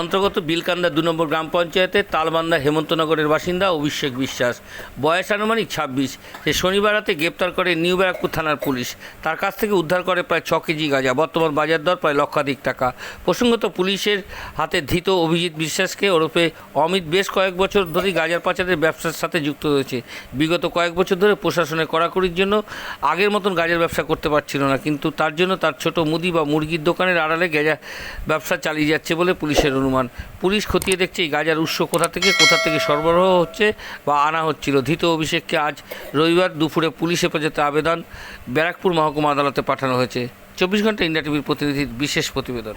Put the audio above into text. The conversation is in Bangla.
অন্তর্গত বিলকান্দা দু নম্বর গ্রাম পঞ্চায়েতের তালবান্দা হেমন্তনগরের বাসিন্দা অভিষেক বিশ্বাস। বয়স আনুমানিক ছাব্বিশ। সে শনিবার রাতে গ্রেপ্তার করে নিউ ব্যারাকপুর থানার পুলিশ। তার কাছ থেকে উদ্ধার করে প্রায় ছ কেজি গাঁজা। বর্তমান বাজার দর প্রায় লক্ষাধিক টাকা। প্রসঙ্গত পুলিশের হাতে ধৃত অভিজিৎ বিশ্বাসকে ওরফে অমিত বেশ কয়েক বছর ধরে গাঁজার পাচারের ব্যবসার সাথে যুক্ত রয়েছে। বিগত কয়েক বছর ধরে প্রশাসনের কড়াকড়ির জন্য আগের মতন গাঁজার ব্যবসা করতে পারছিল না। কিন্তু তার জন্য তার ছোট মুদি বা মুরগির দোকানের আড়ালে গাঁজা ব্যবসা চালিয়ে যাচ্ছে বলে পুলিশের অনুমান। পুলিশ খতিয়ে দেখছে এই গাঁজার উৎস কোথা থেকে কোথা থেকে সরবরাহ হচ্ছে বা আনা হচ্ছিল। ধৃত অভিষেককে আজ রবিবার দুপুরে পুলিশ হেফাজতে আবেদন ব্যারাকপুর মহকুমা আদালতে পাঠানো হয়েছে। চব্বিশ ঘণ্টা ইন্ডিয়া টিভির প্রতিনিধির বিশেষ প্রতিবেদন।